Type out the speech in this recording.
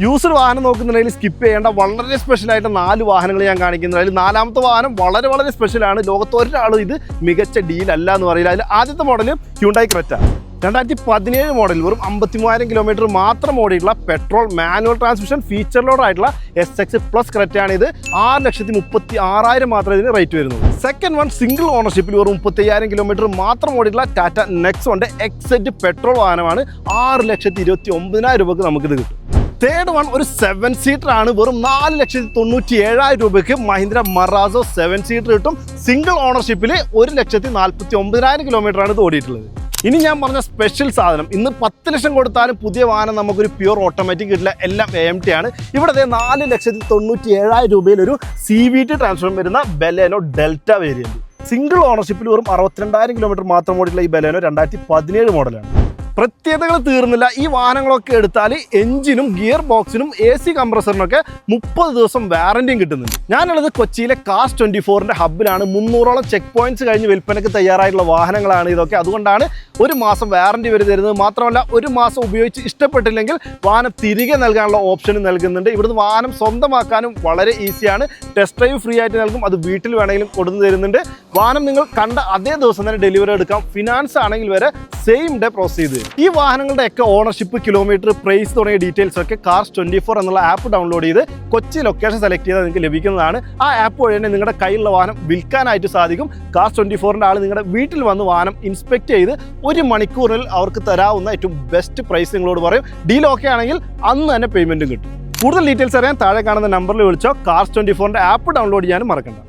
User വാഹനം നോക്കുന്നുണ്ടെങ്കിൽ skip ചെയ്യേണ്ട വളരെ സ്പെഷ്യൽ ആയിട്ട് നാല് വാഹനങ്ങൾ ഞാൻ കാണിക്കുന്നത് അതിൽ നാലാമത്തെ വാഹനം വളരെ വളരെ സ്പെഷ്യലാണ് ലോകത്ത് ഒരാളും ഇത് മികച്ച ഡീൽ അല്ല എന്ന് പറയില്ല. അതിൽ ആദ്യത്തെ മോഡൽ ഹ്യൂണ്ടായി ക്രെറ്റ രണ്ടായിരത്തി പതിനേഴ് മോഡൽ വെറും അമ്പത്തി മൂവായിരം കിലോമീറ്റർ മാത്രം ഓടിയിട്ടുള്ള പെട്രോൾ മാനുവൽ ട്രാൻസ്മിഷൻ ഫീച്ചർ ലോഡായിട്ടുള്ള എസ് എക്സ് പ്ലസ് ക്രെറ്റയാണ് ഇത്. ആറ് ലക്ഷത്തി മുപ്പത്തി ആറായിരം മാത്രമേ ഇതിന് റേറ്റ് വരുന്നുള്ളൂ. സെക്കൻഡ് വൺ സിംഗിൾ ഓണർഷിപ്പിൽ വെറും മുപ്പത്തയ്യായിരം കിലോമീറ്റർ മാത്രം ഓടിയിട്ടുള്ള ടാറ്റ നെക്സോണിന്റെ എക്സെറ്റ് പെട്രോൾ വാഹനമാണ്. ആറ് ലക്ഷത്തി ഇരുപത്തി ഒമ്പതിനായിരം രൂപക്ക് നമുക്കിത് കിട്ടും. തേർഡ് വൺ ഒരു സെവൻ സീറ്റർ ആണ്. വെറും നാല് ലക്ഷത്തി തൊണ്ണൂറ്റി ഏഴായിരം രൂപയ്ക്ക് മഹീന്ദ്ര മറാസോ സെവൻ സീറ്റർ കിട്ടും. സിംഗിൾ ഓണർഷിപ്പിൽ ഒരു ലക്ഷത്തി നാൽപ്പത്തി ഒമ്പതിനായിരം കിലോമീറ്റർ ആണ് ഇത് ഓടിയിട്ടുള്ളത്. ഇനി ഞാൻ പറഞ്ഞ സ്പെഷ്യൽ സാധനം ഇന്ന് പത്ത് ലക്ഷം കൊടുത്താലും പുതിയ വാഹനം നമുക്കൊരു പ്യൂർ ഓട്ടോമാറ്റിക് കിട്ടില്ല. എല്ലാം എ എം ടി ആണ്. ഇവിടെ നാല് ലക്ഷത്തി തൊണ്ണൂറ്റി ഏഴായിരം രൂപയിൽ ഒരു സി വി ടി ട്രാൻസ്ഫോം വരുന്ന ബെലേനോ ഡെൽറ്റ വേരിയന്റ് സിംഗിൾ ഓണർഷിപ്പിൽ വെറും അറുപത്തിരണ്ടായിരം കിലോമീറ്റർ മാത്രം ഓടിയിട്ടുള്ള ഈ ബെലേനോ രണ്ടായിരത്തി പതിനേഴ് മോഡലാണ് പ്രത്യേകതകൾ തീർന്നില്ല. ഈ വാഹനങ്ങളൊക്കെ എടുത്താൽ എഞ്ചിനും ഗിയർ ബോക്സിനും എ സി കംപ്രസറിനൊക്കെ മുപ്പത് ദിവസം വാറന്റിയും കിട്ടുന്നുണ്ട്. ഞാനുള്ളത് കൊച്ചിയിലെ കാസ് ട്വന്റി ഫോറിന്റെ ഹബ്ബിലാണ്. മുന്നൂറോളം ചെക്ക് പോയിന്റ്സ് കഴിഞ്ഞ് വിൽപ്പനയ്ക്ക് തയ്യാറായിട്ടുള്ള വാഹനങ്ങളാണ് ഇതൊക്കെ. അതുകൊണ്ടാണ് ഒരു മാസം വാറന്റി വരെ തരുന്നത്. മാത്രമല്ല ഒരു മാസം ഉപയോഗിച്ച് ഇഷ്ടപ്പെട്ടില്ലെങ്കിൽ വാഹനം തിരികെ നൽകാനുള്ള ഓപ്ഷൻ നൽകുന്നുണ്ട്. ഇവിടുന്ന് വാഹനം സ്വന്തമാക്കാനും വളരെ ഈസിയാണ് ടെസ്റ്റ് ഡ്രൈവ് ഫ്രീ ആയിട്ട് നൽകും. അത് വീട്ടിൽ വേണമെങ്കിലും കൊടുത്തു തരുന്നുണ്ട്. വാഹനം നിങ്ങൾ കണ്ട അതേ ദിവസം തന്നെ ഡെലിവറി എടുക്കാം. ഫിനാൻസ് ആണെങ്കിൽ വരെ സെയിം ഡേ പ്രോസസ് ചെയ്ത്. ഈ വാഹനങ്ങളുടെ ഒക്കെ ഓണർഷിപ്പ് കിലോമീറ്റർ പ്രൈസ് തുടങ്ങിയ ഡീറ്റെയിൽസ് ഒക്കെ കാർസ് ട്വന്റി ഫോർ എന്നുള്ള ആപ്പ് ഡൗൺലോഡ് ചെയ്ത് കൊച്ചി ലൊക്കേഷൻ സെലക്ട് ചെയ്താൽ നിങ്ങൾക്ക് ലഭിക്കുന്നതാണ്. ആ ആപ്പ് വഴി തന്നെ നിങ്ങളുടെ കയ്യിലുള്ള വാഹനം വിൽക്കാനായിട്ട് സാധിക്കും. കാർസ് ട്വന്റി ഫോറിന്റെ ആൾ നിങ്ങളുടെ വീട്ടിൽ വന്ന് വാഹനം ഇൻസ്പെക്ട് ചെയ്ത് ഒരു മണിക്കൂറിൽ അവർക്ക് തരാവുന്ന ഏറ്റവും ബെസ്റ്റ് പ്രൈസ് നിങ്ങളോട് പറയും. ഡീൽ ഓക്കെ ആണെങ്കിൽ അന്ന് തന്നെ പേയ്മെന്റും കിട്ടും. കൂടുതൽ ഡീറ്റെയിൽസ് അറിയാൻ താഴെ കാണുന്ന നമ്പറിൽ വിളിച്ചോ. കാർസ് ട്വന്റി ഫോറിന്റെ ആപ്പ് ഡൗൺലോഡ് ചെയ്യാനും മറക്കണ്ട.